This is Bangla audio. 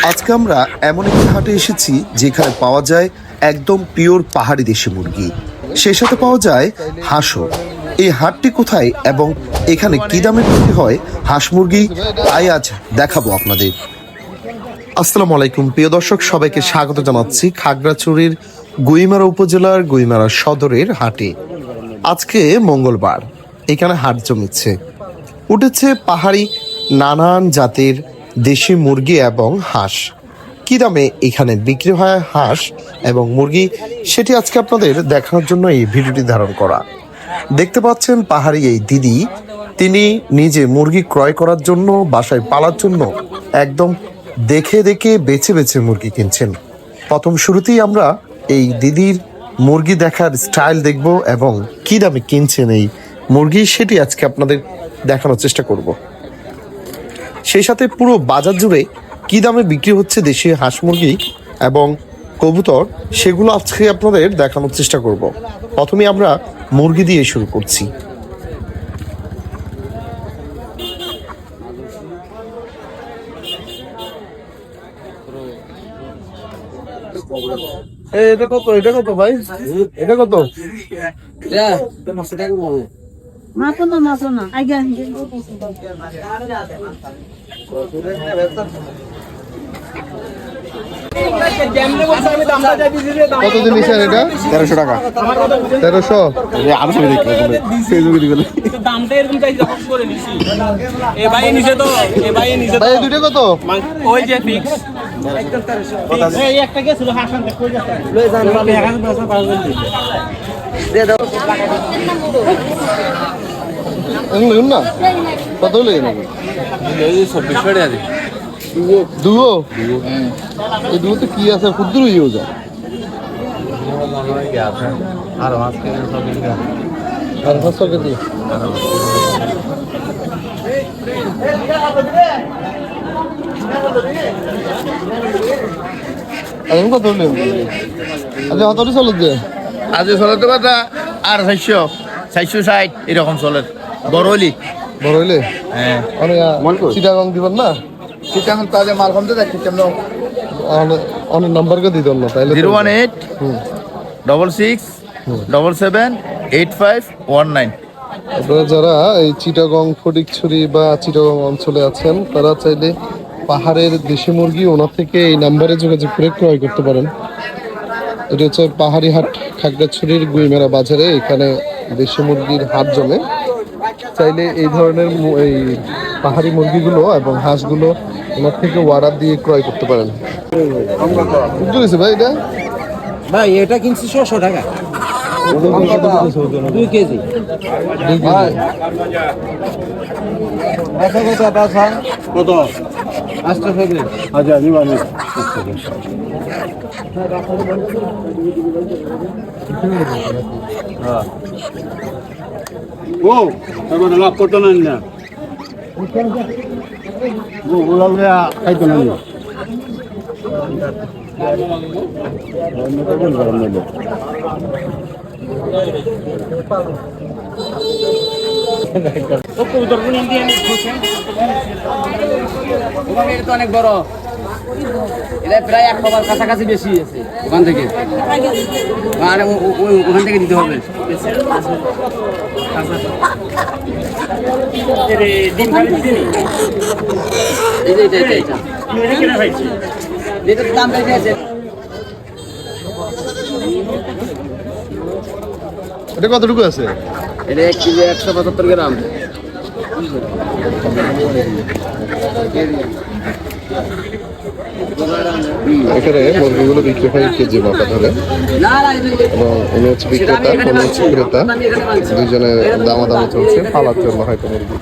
আজকে আমরা এমন একটি হাটে এসেছি যেখানে পাওয়া যায় একদম পিওর পাহাড়ি দেশি মুরগি। সেই সাথে পাওয়া যায় হাঁসও। এই হাটটি কোথায় এবং এখানে কি দামে বিক্রি হয় হাঁস মুরগি, তাই আজ দেখাবো আপনাদের। আসসালামু আলাইকুম। প্রিয় দর্শক, সবাইকে স্বাগত জানাচ্ছি খাগড়াছড়ির গুইমারা উপজেলার গুইমারা সদরের হাটে। আজকে মঙ্গলবার। এখানে হাট জমেছে। উঠেছে পাহাড়ি নানান জাতের দেশি মুরগি এবং হাঁস। কি দামে এখানে বিক্রি হয় হাঁস এবং মুরগি? সেটি আজকে আপনাদের দেখানোর জন্য এই ভিডিওটি ধারণ করা। দেখতে পাচ্ছেন পাহাড়ি এই দিদি। তিনি নিজে মুরগি ক্রয় করার জন্য, বাসায় পালার জন্য একদম দেখে দেখে বেছে বেছে মুরগি কিনছেন। প্রথম শুরুতেই আমরা এই দিদির মুরগি দেখার স্টাইল দেখব এবং কি দামে কিনছেন এই মুরগি, সেটি আজকে আপনাদের দেখানোর চেষ্টা করব। সেই সাথে পুরো বাজার জুড়ে কি দামে বিক্রি হচ্ছে দেশি হাঁস মুরগি এবং কবুতর সেগুলো আজকে আপনাদের দেখানোর চেষ্টা করব। প্রথমে আমরা মুরগি দিয়ে শুরু করছি। এটা কত? এটা কত ভাই? এটা কত? মাপো না মাপো না আগে। কত দিন নিছেন এটা? তেরোশো টাকা। তেরোশো? আরও ছবি দেখবে দামটা এরকম চাই যখন করে নিছি। এ ভাই নিচে তো এ ভাই নিচে ভাই দুটো কত? ওই যে ফিক্স একটা গেছিল হাসান কই যাচ্ছে লই যান এখন পয়সা পাওয়া গেল এগুলো না? কত হলো দুও এই দুটো কি আছে? ক্ষুদ্র ইয়ে যায়। আর পাঁচশো কেজি এখন কত আচ্ছা কত চলো আজ চলতে কথা আর চারশো চারশো ষাট এরকম চলে। বড় হলি বড় হইলে হ্যাঁ অনেক চিটাগং দিবেন না? চিটাং তাহলে মাল কমতে যাচ্ছি কেমন? অনেক- নাম্বারকে দিত না তাইলে তো- zero one eight hmm. Double six double seven eight five one nine. আপনারা যারা এই চিটাগং ফটিকছড়ি বা চিটাগং অঞ্চলে আছেন তারা চাইলে পাহাড়ের দেশি মুরগি ওনার থেকে এই নাম্বারে যোগাযোগ করে ক্রয় করতে পারেন। এটা হচ্ছে পাহাড়ি হাট খাগড়াছড়ির গুইমেরা বাজারে এখানে দেশি মুরগির হাট জমে। চাইলে এই ধরনের এই পাহাড়ি মুরগিগুলো এবং হাঁসগুলো ওনার থেকে অর্ডার দিয়ে ক্রয় করতে পারেন। বুঝতে ভাই এটা? ভাই এটা কিনছি 600 টাকা। 2 কেজি। দুই কেজি। কত আস্তে থাকলে আচ্ছা নিবানি ও তারপরে লাভ করতো না না ও গোলালে খাইতো এটা তো অনেক বড়। এটা প্রায় এক কাছাকাছি বেশি আছে ওখান থেকে। ওখান থেকে দিতে হবে। এটা দাম বেশি আছে। এটা কতটুকু আছে? এটা এক কেজি একশো পঁচাত্তর গ্রাম। এখানে মুরগিগুলো বিক্রি হয় কেজি মাপা ধরে। এবং উনি হচ্ছে বিক্রেতা উনি হচ্ছে ক্রেতা। দুজনে দামাদামি চলছে পালার জন্য হয়তো মুরগি।